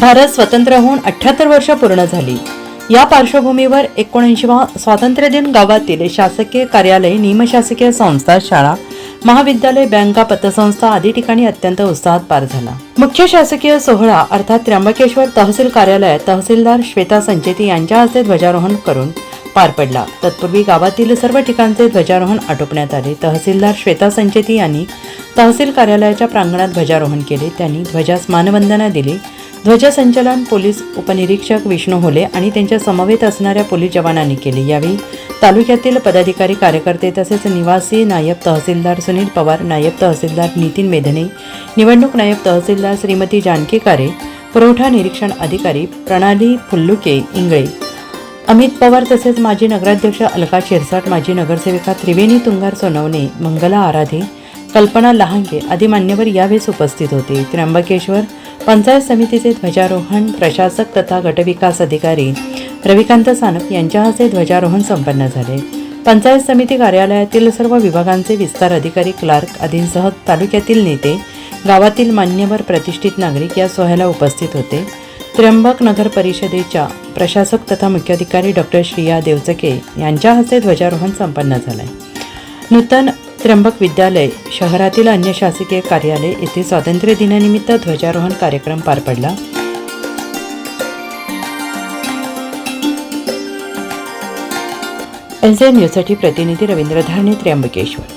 भारत स्वतंत्र होऊन अठ्याहत्तर वर्ष पूर्ण झाली. या पार्श्वभूमीवर एकोणऐंशीवा स्वातंत्र्य दिन गावातील शासकीय कार्यालय निमशासकीय संस्था शाळा महाविद्यालय बँका पतसंस्था आदी ठिकाणी अत्यंत उत्साहात पार झाला. मुख्य शासकीय सोहळा अर्थात त्र्यंबकेश्वर तहसील कार्यालयात तहसीलदार श्वेता संचेती यांच्या हस्ते ध्वजारोहण करून पार पडला. तत्पूर्वी गावातील सर्व ठिकाणचे ध्वजारोहण आटोपण्यात आले. तहसीलदार श्वेता संचेती यांनी तहसील कार्यालयाच्या प्रांगणात ध्वजारोहण केले. त्यांनी ध्वजास मानवंदना दिली. ध्वजसंचलन पोलीस उपनिरीक्षक विष्णू होले आणि त्यांच्या समवेत असणाऱ्या पोलीस जवानांनी केले. यावेळी तालुक्यातील पदाधिकारी कार्यकर्ते तसेच निवासी नायब तहसीलदार सुनील पवार नायब तहसीलदार नितीन मेधने निवडणूक नायब तहसीलदार श्रीमती जानकी कारे पुरवठा निरीक्षण अधिकारी प्रणाली फुल्लुके इंगळे अमित पवार तसेच माजी नगराध्यक्ष अलका शिरसाट माजी नगरसेविका त्रिवेणी तुंगार सोनवणे मंगला आराधे कल्पना लहांगे आदी मान्यवर यावेळेस उपस्थित होते. त्र्यंबकेश्वर पंचायत समितीचे ध्वजारोहण प्रशासक तथा गटविकास अधिकारी रविकांत सानप यांच्या हस्ते ध्वजारोहण संपन्न झाले. पंचायत समिती कार्यालयातील सर्व विभागांचे विस्तार अधिकारी क्लार्क आदींसह तालुक्यातील नेते गावातील मान्यवर प्रतिष्ठित नागरिक या सोहळ्याला उपस्थित होते. त्र्यंबक नगर परिषदेच्या प्रशासक तथा मुख्याधिकारी डॉक्टर श्रिया देवचके यांच्या हस्ते ध्वजारोहण संपन्न झालंय नूतन त्र्यंबक विद्यालय शहरातील अन्य शासकीय कार्यालय येथे स्वातंत्र्य दिनानिमित्त ध्वजारोहण कार्यक्रम पार पडला. एन न्यूजसाठी प्रतिनिधी रवींद्र धारणे त्र्यंबकेश्वर.